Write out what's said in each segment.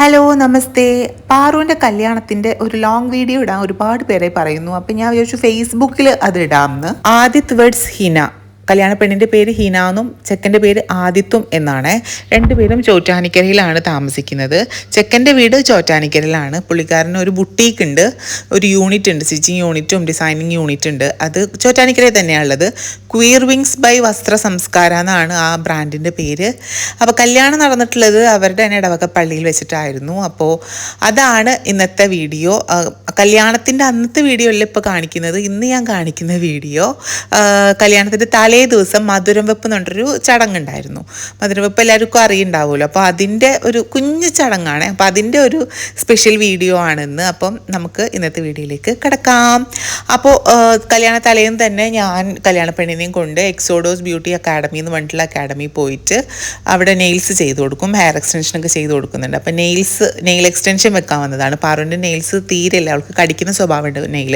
Hello നമസ്തേ. പാറുവിന്റെ കല്യാണത്തിന്റെ ഒരു long video ഇടാൻ ഒരുപാട് പേരെ പറയുന്നു. അപ്പം ഞാൻ വിചാരിച്ചു ഫേസ്ബുക്കിൽ അത് ഇടാമെന്ന് ആദിത് വേർഡ്സ് ഹിന. കല്യാണ പെണ്ണിന്റെ പേര് ഹീന എന്നും ചെക്കന്റെ പേര് ആദിത്വം എന്നാണ്. രണ്ടുപേരും ചോറ്റാനിക്കരയിലാണ് താമസിക്കുന്നത്. ചെക്കന്റെ വീട് ചോറ്റാനിക്കരയിലാണ്. പുള്ളിക്കാരന് ഒരു ബുട്ടീക്ക് ഉണ്ട് ഒരു യൂണിറ്റ് ഉണ്ട് സ്റ്റിച്ചിങ് യൂണിറ്റും ഡിസൈനിങ് യൂണിറ്റ് ഉണ്ട്. അത് ചോറ്റാനിക്കരയിൽ തന്നെയാണുള്ളത് ക്വീർ വിങ്സ് ബൈ വസ്ത്ര സംസ്കാര എന്നാണ് ആ ബ്രാൻഡിന്റെ പേര്. അപ്പോൾ കല്യാണം നടന്നിട്ടുള്ളത് അവരുടെ തന്നെ ഇടവക പള്ളിയിൽ വെച്ചിട്ടായിരുന്നു. അപ്പോൾ അതാണ് ഇന്നത്തെ വീഡിയോ. കല്യാണത്തിന്റെ അന്നത്തെ വീഡിയോ അല്ല ഇപ്പോൾ കാണിക്കുന്നത്. ഇന്ന് ഞാൻ കാണിക്കുന്ന വീഡിയോ കല്യാണത്തിന്റെ തലേ ദിവസം മധുരം വെപ്പ് എന്ന് പറഞ്ഞൊരു ചടങ്ങുണ്ടായിരുന്നു. മധുരം വെപ്പ് എല്ലാവർക്കും അറിയുണ്ടാവുമല്ലോ. അപ്പോൾ അതിന്റെ ഒരു കുഞ്ഞു ചടങ്ങാണ്. അപ്പോൾ അതിന്റെ ഒരു സ്പെഷ്യൽ വീഡിയോ ആണെന്ന് അപ്പം നമുക്ക് ഇന്നത്തെ വീഡിയോയിലേക്ക് കിടക്കാം. അപ്പോൾ കല്യാണ തലേന്ന് തന്നെ ഞാൻ കല്യാണ പെണ്ണിനെയും കൊണ്ട് എക്സോഡോസ് ബ്യൂട്ടി അക്കാഡമി എന്ന് പറഞ്ഞിട്ടുള്ള അക്കാഡമി പോയിട്ട് അവിടെ നെയിൽസ് ചെയ്ത് കൊടുക്കും. ഹെയർ എക്സ്റ്റൻഷനൊക്കെ ചെയ്ത് കൊടുക്കുന്നുണ്ട്. അപ്പോൾ നെയിൽസ് നെയിൽ എക്സ്റ്റൻഷൻ വെക്കാൻ വന്നതാണ്. പാറുവിന്റെ നെയിൽസ് തീരെയില്ല അവൾക്ക് കടിക്കുന്ന സ്വഭാവമുണ്ട് നെയിൽ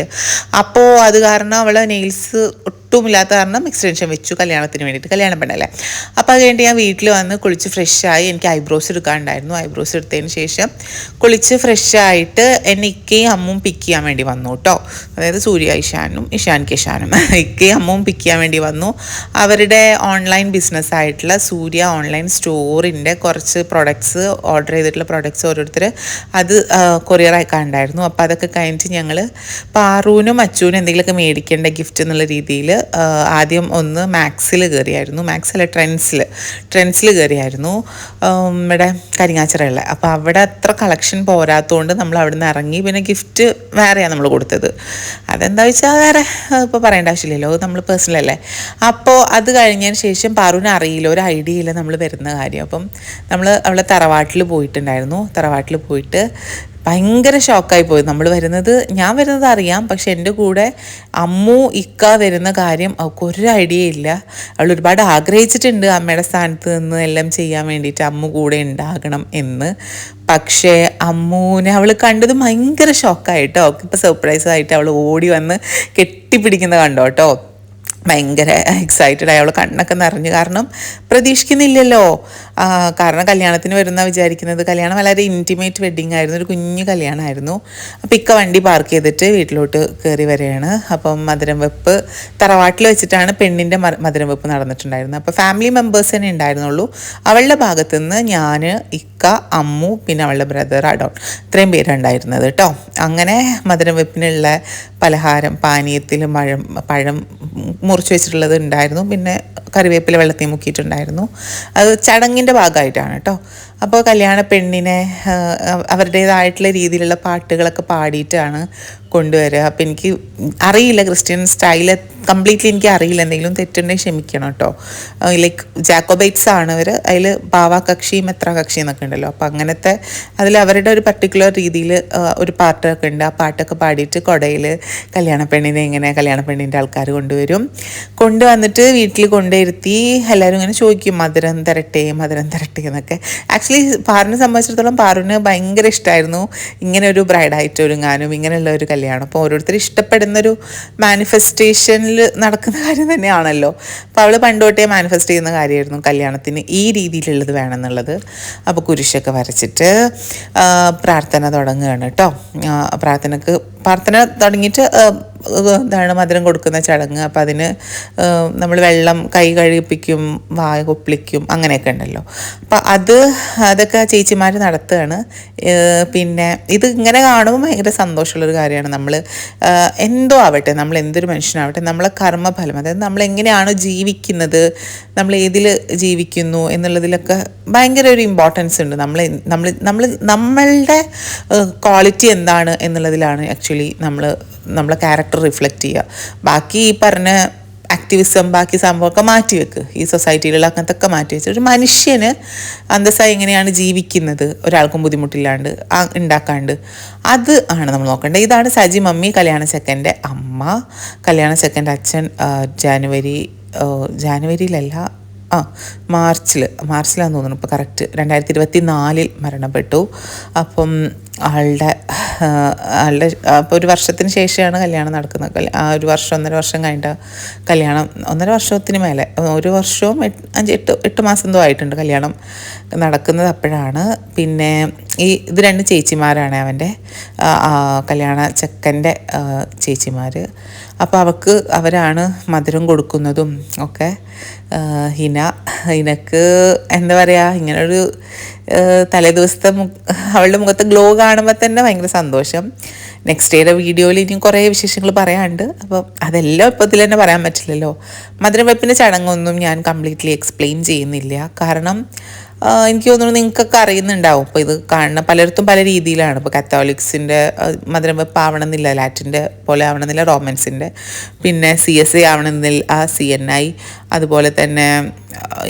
അപ്പോൾ അത് കാരണം അവൾ നെയിൽസ് ഒട്ടുമില്ലാത്ത കാരണം എക്സ്റ്റൻഷൻ വെച്ചു കല്യാണത്തിന് വേണ്ടിയിട്ട് കല്യാണം പെണ്ണല്ലേ. അപ്പോൾ അത് കഴിഞ്ഞിട്ട് ഞാൻ വീട്ടിൽ വന്ന് കുളിച്ച് ഫ്രഷായി എനിക്ക് ഐബ്രോസ് എടുക്കാനുണ്ടായിരുന്നു. ഐബ്രോസ് എടുത്തതിന് ശേഷം കുളിച്ച് ഫ്രഷായിട്ട് എന്നെ ഇക്കയും അമ്മും പിക്ക് ചെയ്യാൻ വേണ്ടി വന്നു കേട്ടോ. അതായത് സൂര്യ ഇഷാനും ഇഷാൻ കിഷാനും ഇക്കയും അമ്മും പിക്ക് ചെയ്യാൻ വേണ്ടി വന്നു. അവരുടെ ഓൺലൈൻ ബിസിനസ് ആയിട്ടുള്ള സൂര്യ ഓൺലൈൻ സ്റ്റോറിന്റെ കുറച്ച് പ്രൊഡക്ട്സ് ഓർഡർ ചെയ്തിട്ടുള്ള പ്രൊഡക്ട്സ് ഓരോരുത്തർ അത് കൊറിയർ അയക്കാനുണ്ടായിരുന്നു. അപ്പോൾ അതൊക്കെ കഴിഞ്ഞിട്ട് ഞങ്ങൾ പാറൂനും അച്ചുവിനും എന്തെങ്കിലുമൊക്കെ മേടിക്കേണ്ട ഗിഫ്റ്റ് എന്നുള്ള രീതിയിൽ ആദ്യം ഒന്ന് മാക്സിൽ കയറിയായിരുന്നു. മാക്സിൽ ട്രെൻസിൽ ട്രെൻസിൽ കയറിയായിരുന്നു. ഇവിടെ കരിങ്ങാച്ചിറയുള്ള അപ്പോൾ അവിടെ അത്ര കളക്ഷൻ പോരാത്തതുകൊണ്ട് നമ്മൾ അവിടെ നിന്ന് ഇറങ്ങി. പിന്നെ ഗിഫ്റ്റ് വേറെയാണ് നമ്മൾ കൊടുത്തത്. അതെന്താ വെച്ചാൽ വേറെ ഇപ്പോൾ പറയേണ്ട ആവശ്യമില്ലല്ലോ. നമ്മൾ പേഴ്സണൽ അല്ലേ? അപ്പോൾ അത് കഴിഞ്ഞതിന് ശേഷം പാറുവിന് അറിയില്ല. ഒരു ഐഡിയ ഇല്ല നമ്മൾ വരുന്ന കാര്യം. അപ്പം നമ്മൾ അവളെ തറവാട്ടിൽ പോയിട്ടുണ്ടായിരുന്നു. തറവാട്ടിൽ പോയിട്ട് ഭയങ്കര ഷോക്കായി പോയി നമ്മൾ വരുന്നത് ഞാൻ വരുന്നത് അറിയാം പക്ഷെ എന്റെ കൂടെ അമ്മു ഇക്ക വരുന്ന കാര്യം അവൾക്ക് ഒരു ഐഡിയ ഇല്ല. അവൾ ഒരുപാട് ആഗ്രഹിച്ചിട്ടുണ്ട് അമ്മയുടെ സ്ഥാനത്ത് നിന്ന് എല്ലാം ചെയ്യാൻ വേണ്ടിയിട്ട് അമ്മു കൂടെ ഉണ്ടാകണം എന്ന്. പക്ഷേ അമ്മൂനെ അവൾ കണ്ടത് ഭയങ്കര ഷോക്കായിട്ടോ ഇപ്പോൾ സർപ്രൈസ് ആയിട്ട് അവൾ ഓടി വന്ന് കെട്ടിപ്പിടിക്കുന്ന കണ്ടോ കേട്ടോ. ഭയങ്കര എക്സൈറ്റഡ് ആയി അവൾ കണ്ണൊക്കെ നിറഞ്ഞു. കാരണം പ്രതീക്ഷിക്കുന്നില്ലല്ലോ. കാരണം കല്യാണത്തിന് വരുന്ന വിചാരിക്കുന്നത്. കല്യാണം വളരെ ഇന്റിമേറ്റ് വെഡ്ഡിങ് ആയിരുന്നു. ഒരു കുഞ്ഞു കല്യാണമായിരുന്നു. അപ്പോൾ ഇക്ക വണ്ടി പാർക്ക് ചെയ്തിട്ട് വീട്ടിലോട്ട് കയറി വരികയാണ്. അപ്പം മധുരം വെപ്പ് തറവാട്ടിൽ വെച്ചിട്ടാണ് പെണ്ണിന്റെ മധുരം വെപ്പ് നടന്നിട്ടുണ്ടായിരുന്നത്. അപ്പോൾ ഫാമിലി മെമ്പേഴ്സ് തന്നെ ഉണ്ടായിരുന്നുള്ളൂ. അവളുടെ ഭാഗത്തു നിന്ന് ഞാൻ ഇക്ക അമ്മു പിന്നെ അവളുടെ ബ്രദർ അഡോൺ ഇത്രയും പേരുണ്ടായിരുന്നത് കേട്ടോ അങ്ങനെ മധുരം വെപ്പിനുള്ള പലഹാരം പാനീയത്തിൽ പഴം പഴം മുറിച്ച് വെച്ചിട്ടുള്ളത് ഉണ്ടായിരുന്നു. പിന്നെ കറിവേപ്പില വെള്ളത്തിൽ മുക്കിയിട്ടുണ്ടായിരുന്നു. അത് ചടങ്ങിന്റെ ഭാഗമായിട്ടാണ് കേട്ടോ. അപ്പോൾ കല്യാണ പെണ്ണിനെ അവരുടേതായിട്ടുള്ള രീതിയിലുള്ള പാട്ടുകളൊക്കെ പാടിയിട്ടാണ് കൊണ്ടുവരിക. അപ്പോൾ എനിക്ക് അറിയില്ല ക്രിസ്ത്യൻ സ്റ്റൈൽ കംപ്ലീറ്റ്ലി എനിക്ക് അറിയില്ല. എന്തെങ്കിലും തെറ്റുണ്ടെങ്കിൽ ക്ഷമിക്കണം കേട്ടോ. ലൈക്ക് ജാക്കോബൈറ്റ്സ് ആണ് അവർ അതിൽ ഭാവാകക്ഷി കക്ഷി മെത്ര കക്ഷി എന്നൊക്കെ ഉണ്ടല്ലോ. അപ്പോൾ അങ്ങനത്തെ അതിൽ അവരുടെ ഒരു പർട്ടിക്കുലർ രീതിയിൽ ഒരു പാട്ടൊക്കെ ഉണ്ട്. ആ പാട്ടൊക്കെ പാടിയിട്ട് കൊടയിൽ കല്യാണ പെണ്ണിനെ ഇങ്ങനെ കല്യാണ പെണ്ണിന്റെ ആൾക്കാർ കൊണ്ടുവരും. കൊണ്ടുവന്നിട്ട് വീട്ടിൽ കൊണ്ടുവരുത്തി എല്ലാവരും ഇങ്ങനെ ചോദിക്കും മധുരം തരട്ടെ മധുരം തരട്ടെ എന്നൊക്കെ. ആക്ച്വലി പാറിനെ സംബന്ധിച്ചിടത്തോളം പാറിന് ഭയങ്കര ഇഷ്ടമായിരുന്നു ഇങ്ങനെ ഒരു ബ്രൈഡായിട്ട് ഒരുങ്ങാനും ഇങ്ങനെയുള്ള ഒരു കല്യാണം. അപ്പോൾ ഓരോരുത്തർ ഇഷ്ടപ്പെടുന്നൊരു മാനിഫെസ്റ്റേഷനിൽ നടക്കുന്ന കാര്യം തന്നെയാണല്ലോ. അപ്പോൾ അവൾ പണ്ടോട്ടേ മാനിഫെസ്റ്റ് ചെയ്യുന്ന കാര്യമായിരുന്നു കല്യാണത്തിന് ഈ രീതിയിലുള്ളത് വേണമെന്നുള്ളത്. അപ്പോൾ കുരിശൊക്കെ വരച്ചിട്ട് പ്രാർത്ഥന തുടങ്ങുകയാണ് കേട്ടോ പ്രാർത്ഥനക്ക് പ്രാർത്ഥന തുടങ്ങിയിട്ട് എന്താണ് മധുരം കൊടുക്കുന്ന ചടങ്ങ്. അപ്പം അതിന് നമ്മൾ വെള്ളം കൈ കഴുകിപ്പിക്കും വായ കൊപ്പിളിക്കും അങ്ങനെയൊക്കെ ഉണ്ടല്ലോ. അപ്പം അത് അതൊക്കെ ചേച്ചിമാർ നടത്തുകയാണ്. പിന്നെ ഇത് ഇങ്ങനെ കാണുമ്പോൾ ഭയങ്കര സന്തോഷമുള്ളൊരു കാര്യമാണ്. നമ്മൾ എന്തോ ആവട്ടെ നമ്മൾ എന്തൊരു മനുഷ്യനാവട്ടെ നമ്മളെ കർമ്മഫലം അതായത് നമ്മൾ എങ്ങനെയാണ് ജീവിക്കുന്നത് നമ്മൾ ഏതിൽ ജീവിക്കുന്നു എന്നുള്ളതിലൊക്കെ ഭയങ്കര ഒരു ഇമ്പോർട്ടൻസ് ഉണ്ട്. നമ്മൾ നമ്മൾ നമ്മൾ നമ്മളുടെ ക്വാളിറ്റി എന്താണ് എന്നുള്ളതിലാണ് ആക്ച്വലി നമ്മൾ നമ്മളെ ക്യാരക്ടർ റിഫ്ലക്റ്റ് ചെയ്യുക. ബാക്കി ഈ പറഞ്ഞ ആക്ടിവിസം ബാക്കി സംഭവമൊക്കെ മാറ്റി വെക്ക്. ഈ സൊസൈറ്റിയിലുള്ള അങ്ങനത്തൊക്കെ മാറ്റി വെച്ച്. ഒരു മനുഷ്യന് അന്തസ്സായി എങ്ങനെയാണ് ജീവിക്കുന്നത്? ഒരാൾക്കും ബുദ്ധിമുട്ടില്ലാണ്ട് ഉണ്ടാക്കാണ്ട് അത് ആണ് നമ്മൾ നോക്കേണ്ടത്. ഇതാണ് സജി മമ്മി കല്യാണ ചെക്കന്റെ അമ്മ. കല്യാണ ചെക്കന്റെ അച്ഛൻ ജാനുവരി ജാനുവരിയിലല്ല ആ മാർച്ചിൽ മാർച്ചിലാന്ന് തോന്നുന്നു. ഇപ്പോൾ കറക്റ്റ് രണ്ടായിരത്തി ഇരുപത്തി നാലിൽ മരണപ്പെട്ടു. അപ്പം ആളുടെ ആളുടെ അപ്പോൾ ഒരു വർഷത്തിന് ശേഷമാണ് കല്യാണം നടക്കുന്നത്. ആ ഒരു വർഷം ഒന്നര വർഷം കഴിഞ്ഞിട്ട് കല്യാണം ഒന്നര വർഷത്തിന് മേലെ ഒരു വർഷവും അഞ്ച് എട്ട് എട്ട് മാസം എന്തോ ആയിട്ടുണ്ട് കല്യാണം നടക്കുന്നത് അപ്പോഴാണ്. പിന്നെ ഈ ഇത് രണ്ട് ചേച്ചിമാരാണ് അവന്റെ. കല്യാണ ചെക്കന്റെ ചേച്ചിമാർ അപ്പോൾ അവൾക്ക് അവരാണ് മധുരം കൊടുക്കുന്നതും ഒക്കെ. ഹിന ഹിനക്ക് എന്താ പറയുക ഇങ്ങനൊരു തലേദിവസത്തെ അവളുടെ മുഖത്ത് ഗ്ലോ കാണുമ്പോൾ തന്നെ ഭയങ്കര സന്തോഷം. നെക്സ്റ്റ് ഡേയുടെ വീഡിയോയിൽ ഇനിയും കുറേ വിശേഷങ്ങൾ പറയാനുണ്ട്. അപ്പോൾ അതെല്ലാം ഇപ്പത്തിൽ തന്നെ പറയാൻ പറ്റില്ലല്ലോ. മധുരവെപ്പിന്റെ ചടങ്ങൊന്നും ഞാൻ കംപ്ലീറ്റ്ലി എക്സ്പ്ലെയിൻ ചെയ്യുന്നില്ല. കാരണം എനിക്ക് തോന്നുന്നു നിങ്ങൾക്കൊക്കെ അറിയുന്നുണ്ടാവും. ഇപ്പോൾ ഇത് കാണുന്ന പലയിടത്തും പല രീതിയിലാണ്. ഇപ്പോൾ കത്തോലിക്സിന്റെ മധുരം വെപ്പ് ആവണമെന്നില്ല ലാറ്റിന്റെ പോലെ ആവണമെന്നില്ല. റോമൻസിന്റെ പിന്നെ സി എസ് ഐ ആവണമെന്നില്ല. സി എൻ ഐ അതുപോലെ തന്നെ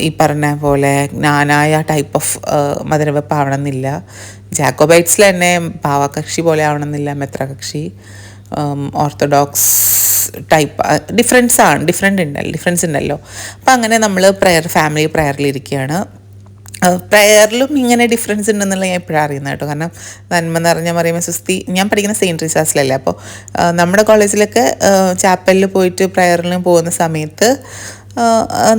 ഈ പറഞ്ഞ പോലെ നാനായ ടൈപ്പ് ഓഫ് മധുരവെപ്പ് ആവണമെന്നില്ല ജാക്കോബൈറ്റ്സിൽ തന്നെ പാവകക്ഷി പോലെ ആവണമെന്നില്ല മെത്രകക്ഷി ഓർത്തഡോക്സ് ടൈപ്പ് ഡിഫറൻസ് ആണ് ഡിഫറെന്റ് ഉണ്ടല്ലോ ഡിഫറൻസ് ഉണ്ടല്ലോ. അപ്പം അങ്ങനെ നമ്മൾ പ്രെയർ ഫാമിലി പ്രയറിലിരിക്കുകയാണ് പ്രയറിലും ഇങ്ങനെ ഡിഫറൻസ് ഉണ്ടെന്നുള്ള ഞാൻ എപ്പോഴും അറിയുന്നത് കേട്ടോ. കാരണം നന്മ നിറഞ്ഞ മറിയുമ്പോൾ സുസ്തി ഞാൻ പഠിക്കുന്ന സെയിന്റ് റിസാസിലല്ലേ അപ്പോൾ നമ്മുടെ കോളേജിലൊക്കെ ചാപ്പലിൽ പോയിട്ട് പ്രയറിലും പോകുന്ന സമയത്ത്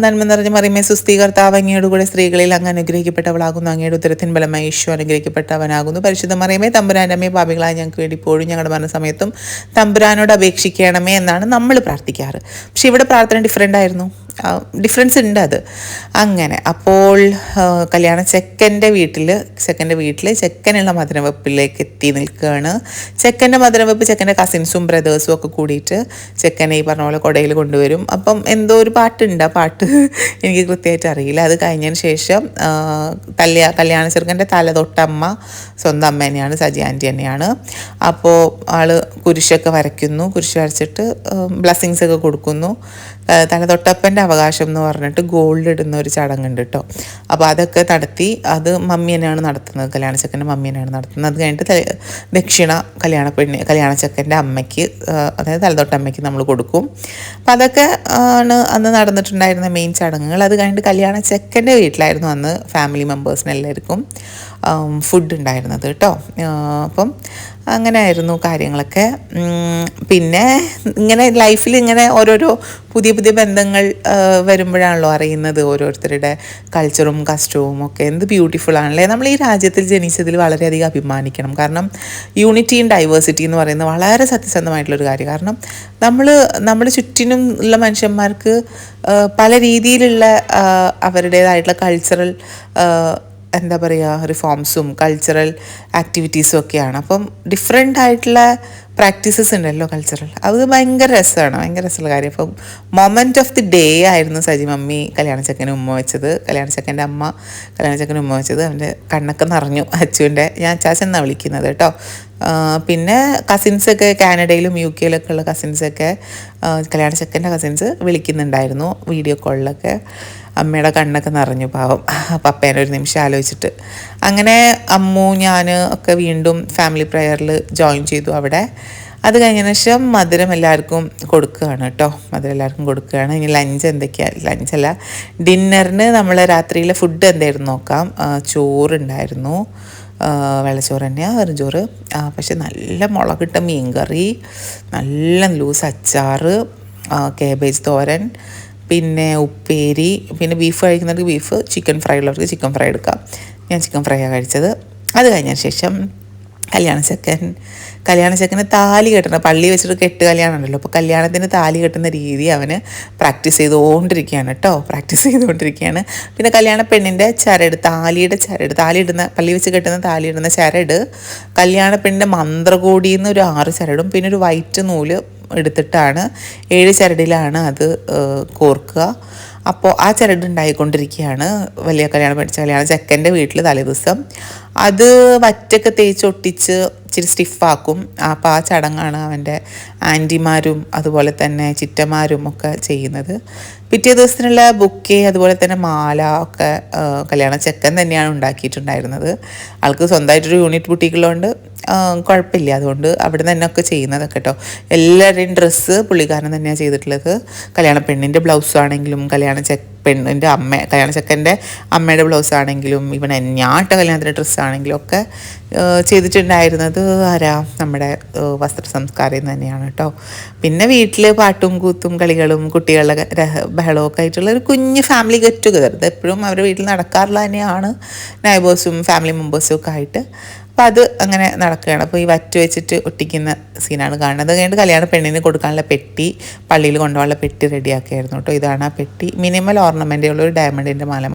നന്മ നിറഞ്ഞ മറിയമേ സുസ്ഥീകർത്താവ് അങ്ങയുടെ കൂടെ സ്ത്രീകളിൽ അങ്ങ് അനുഗ്രഹിക്കപ്പെട്ടവളാകുന്നു. അങ്ങയുടെ ഉത്തരത്തിൻ ബലമായി ഈശോ അനുഗ്രഹിക്കപ്പെട്ടവനാകുന്നു. പരിശുദ്ധ മറിയമേ പാപികളായി പാപികളായ ഞങ്ങൾക്ക് വേണ്ടി ഇപ്പോഴും ഞങ്ങളുടെ മരണസമയത്തും തമ്പുരാനോട് അപേക്ഷിക്കണമേ എന്നാണ് നമ്മൾ പ്രാർത്ഥിക്കാറ്. പക്ഷെ ഇവിടെ പ്രാർത്ഥന ഡിഫറെന്റ് ആയിരുന്നു. ഡിഫറൻസ് ഉണ്ട് അത്. അങ്ങനെ അപ്പോൾ കല്യാണ ചെക്കന്റെ വീട്ടിൽ ചെക്കന്റെ വീട്ടിൽ ചെക്കനുള്ള മധുരവെപ്പിലേക്ക് എത്തി നിൽക്കുകയാണ്. ചെക്കന്റെ മധുരവെപ്പ് ചെക്കന്റെ കസിൻസും ബ്രദേഴ്സും ഒക്കെ കൂടിയിട്ട് ചെക്കനെ ഈ പറഞ്ഞ പോലെ കൊടയിൽ കൊണ്ടുവരും. അപ്പം എന്തോ ഒരു പാട്ടുണ്ട്. ആ പാട്ട് എനിക്ക് കൃത്യമായിട്ട് അറിയില്ല. അത് കഴിഞ്ഞതിന് ശേഷം കല്യാ കല്യാണ ചെറുക്കന്റെ തല തൊട്ടമ്മ സ്വന്തം അമ്മ തന്നെയാണ് സജി ആന്റി തന്നെയാണ്. അപ്പോൾ ആൾ കുരിശൊക്കെ വരയ്ക്കുന്നു. കുരിശ് വരച്ചിട്ട് ബ്ലസ്സിങ്സ് ഒക്കെ കൊടുക്കുന്നു. ആ, തല തൊട്ടപ്പന്റെ അവകാശം എന്ന് പറഞ്ഞിട്ട് ഗോൾഡ് ഇടുന്ന ഒരു ചടങ്ങുണ്ട് കേട്ടോ അപ്പോൾ അതൊക്കെ നടത്തി അത് മമ്മി തന്നെയാണ് നടത്തുന്നത് കല്യാണച്ചക്കന്റെ മമ്മി തന്നെയാണ് നടത്തുന്നത്. അത് കഴിഞ്ഞിട്ട് ദക്ഷിണ കല്യാണ പെണ്ണി കല്യാണച്ചക്കന്റെ അമ്മയ്ക്ക് അതായത് തലതൊട്ടമ്മയ്ക്ക് നമ്മൾ കൊടുക്കും. അപ്പം അതൊക്കെ ആണ് അന്ന് നടന്നിട്ടുണ്ടായിരുന്ന മെയിൻ ചടങ്ങുകൾ. അത് കഴിഞ്ഞിട്ട് കല്യാണച്ചക്കന്റെ വീട്ടിലായിരുന്നു അന്ന് ഫാമിലി മെമ്പേഴ്സിനെല്ലാവർക്കും ഫുഡ് ഉണ്ടായിരുന്നത് കേട്ടോ അപ്പം അങ്ങനെ ആയിരുന്നു കാര്യങ്ങളൊക്കെ പിന്നെ ഇങ്ങനെ ലൈഫിൽ ഇങ്ങനെ ഓരോരോ പുതിയ പുതിയ ബന്ധങ്ങൾ വരുമ്പോഴാണല്ലോ അറിയുന്നത് ഓരോരുത്തരുടെ കൾച്ചറും കസ്റ്റവും ഒക്കെ. എന്ത് ബ്യൂട്ടിഫുൾ ആണല്ലേ. നമ്മൾ ഈ രാജ്യത്തിൽ ജനിച്ചതിൽ വളരെയധികം അഭിമാനിക്കണം. കാരണം യൂണിറ്റി ആൻഡ് ഡൈവേഴ്സിറ്റി എന്ന് പറയുന്നത് വളരെ സത്യസന്ധമായിട്ടുള്ളൊരു കാര്യം. കാരണം നമ്മൾ നമ്മുടെ ചുറ്റിനും ഉള്ള മനുഷ്യന്മാർക്ക് പല രീതിയിലുള്ള അവരുടേതായിട്ടുള്ള കൾച്ചറൽ എന്താ പറയുക റിഫോംസും കൾച്ചറൽ ആക്ടിവിറ്റീസും ഒക്കെയാണ്. അപ്പം ഡിഫറെന്റ് ആയിട്ടുള്ള പ്രാക്ടീസസ് ഉണ്ടല്ലോ കൾച്ചറൽ അത് ഭയങ്കര രസമാണ് ഭയങ്കര രസമുള്ള കാര്യം. ഇപ്പം മൊമെന്റ് ഓഫ് ദി ഡേ ആയിരുന്നു സജി മമ്മി കല്യാണ ചെക്കന് ഉമ്മ വെച്ചത്. കല്യാണ ചെക്കന്റെ അമ്മ കല്യാണ ചെക്കന് ഉമ്മ വെച്ചത്. അവന്റെ കണ്ണൊക്കെ നിറഞ്ഞു അച്ചുവിന്റെ ഞാൻ അച്ചാച്ചൻ എന്നാണ് വിളിക്കുന്നത് കേട്ടോ. പിന്നെ കസിൻസൊക്കെ കാനഡയിലും യു കെയിലൊക്കെ ഉള്ള കസിൻസൊക്കെ കല്യാണ ചെക്കന്റെ കസിൻസ് വിളിക്കുന്നുണ്ടായിരുന്നു വീഡിയോ കോളിലൊക്കെ അമ്മയുടെ കണ്ണൊക്കെ നിറഞ്ഞു പാവം. പപ്പേനെ ഒരു നിമിഷം ആലോചിച്ചിട്ട്. അങ്ങനെ അമ്മു ഞാൻ ഒക്കെ വീണ്ടും ഫാമിലി പ്രയറിൽ ജോയിൻ ചെയ്തു അവിടെ. അത് കഴിഞ്ഞതിന് ശേഷം മധുരം എല്ലാവർക്കും കൊടുക്കുകയാണ് കേട്ടോ. മധുരം എല്ലാവർക്കും കൊടുക്കുകയാണ്. ഇനി ലഞ്ച് എന്തൊക്കെയാണ് ലഞ്ചല്ല ഡിന്നറിന് നമ്മൾ രാത്രിയിലെ ഫുഡ് എന്തായിരുന്നു നോക്കാം. ചോറുണ്ടായിരുന്നു. വെള്ളച്ചോറ് തന്നെയാണ് വെറും ചോറ്. പക്ഷെ നല്ല മുളകിട്ട മീൻകറി നല്ല ലൂസ് അച്ചാറ് കേബേജ് തോരൻ പിന്നെ ഉപ്പേരി പിന്നെ ബീഫ് കഴിക്കുന്നവർക്ക് ബീഫ് ചിക്കൻ ഫ്രൈ ഉള്ളവർക്ക് ചിക്കൻ ഫ്രൈ എടുക്കാം. ഞാൻ ചിക്കൻ ഫ്രൈയാണ് കഴിച്ചത്. അത് കഴിഞ്ഞ ശേഷം കല്യാണ ചെക്കൻ. കല്യാണ ചെക്കന് താലി കെട്ടണം പള്ളി വെച്ചിട്ട് കെട്ട് കല്യാണം ഉണ്ടല്ലോ അപ്പോൾ കല്യാണത്തിന് താലി കെട്ടുന്ന രീതി അവന് പ്രാക്ടീസ് ചെയ്തുകൊണ്ടിരിക്കുകയാണ് കേട്ടോ. പ്രാക്ടീസ് ചെയ്തുകൊണ്ടിരിക്കുകയാണ്. പിന്നെ കല്യാണ പെണ്ണിന്റെ ചരട് താലിയുടെ ചരട് താലി ഇടുന്ന പള്ളി വെച്ച് കെട്ടുന്ന താലി ഇടുന്ന ചരട് കല്യാണ പെണ്ണിന്റെ മന്ത്രകോടിയിൽ നിന്ന് ഒരു ആറ് ചരടും പിന്നെ ഒരു വൈറ്റ് നൂൽ എടുത്തിട്ടാണ് ഏഴ് ചരടിലാണ് അത് കോർക്കുക. അപ്പോൾ ആ ചരട് ഉണ്ടായിക്കൊണ്ടിരിക്കുകയാണ്. വലിയ കല്യാണം പഠിച്ച കല്യാണം. ചെക്കന്റെ വീട്ടിൽ തലേദിവസം. അത് വറ്റൊക്കെ തേച്ച് ഒട്ടിച്ച് ഇച്ചിരി സ്റ്റിഫാക്കും അപ്പോൾ ആ ചടങ്ങാണ് അവന്റെ ആന്റിമാരും അതുപോലെ തന്നെ ചിറ്റമാരും ഒക്കെ ചെയ്യുന്നത്. പിറ്റേ ദിവസത്തിനുള്ള ബുക്കെ അതുപോലെ തന്നെ മാല ഒക്കെ കല്യാണ ചെക്കൻ തന്നെയാണ് ഉണ്ടാക്കിയിട്ടുണ്ടായിരുന്നത്. ആൾക്ക് സ്വന്തമായിട്ടൊരു യൂണിറ്റ് ബുട്ടീക്കുള്ളതുകൊണ്ട് കുഴപ്പമില്ല. അതുകൊണ്ട് അവിടെ തന്നെ ഒക്കെ ചെയ്യുന്നതൊക്കെ കേട്ടോ എല്ലാവരുടെയും ഡ്രസ്സ് പുള്ളിക്കാരൻ തന്നെയാണ് ചെയ്തിട്ടുള്ളത്. കല്യാണ പെണ്ണിന്റെ ബ്ലൗസ് ആണെങ്കിലും കല്യാണ ചെക്ക് പെണ്ണിന്റെ അമ്മ കല്യാണ ചെക്കന്റെ അമ്മയുടെ ബ്ലൗസ് ആണെങ്കിലും ഇവൻ ഞാട്ട കല്യാണത്തിന്റെ ഡ്രസ്സ് ആണെങ്കിലും ഒക്കെ ചെയ്തിട്ടുണ്ടായിരുന്നത് ആരാ? നമ്മുടെ വസ്ത്ര സംസ്കാരം തന്നെയാണ് കേട്ടോ പിന്നെ വീട്ടിൽ പാട്ടും കൂത്തും കളികളും കുട്ടികളുടെ ബഹളമൊക്കെ ആയിട്ടുള്ള ഒരു കുഞ്ഞ് ഫാമിലി ഗെറ്റ് ടുഗദർ ഇത് എപ്പോഴും അവരുടെ വീട്ടിൽ നടക്കാറുള്ള തന്നെയാണ്. നൈബേഴ്സും ഫാമിലി മെമ്പേഴ്സും ഒക്കെ ആയിട്ട്. അപ്പോൾ അത് അങ്ങനെ നടക്കുകയാണ്. അപ്പോൾ ഈ വറ്റ് വെച്ചിട്ട് ഒട്ടിക്കുന്ന സീനാണ് കാണുന്നത്. അതുകൊണ്ട് കല്യാണ പെണ്ണിന് കൊടുക്കാനുള്ള പെട്ടി പള്ളിയിൽ കൊണ്ടുപോകാനുള്ള പെട്ടി റെഡിയാക്കിയായിരുന്നു കേട്ടോ. ഇതാണ് ആ പെട്ടി. മിനിമൽ ഓർണമെന്റ് ഉള്ള ഒരു ഡയമണ്ടിന്റെ മാല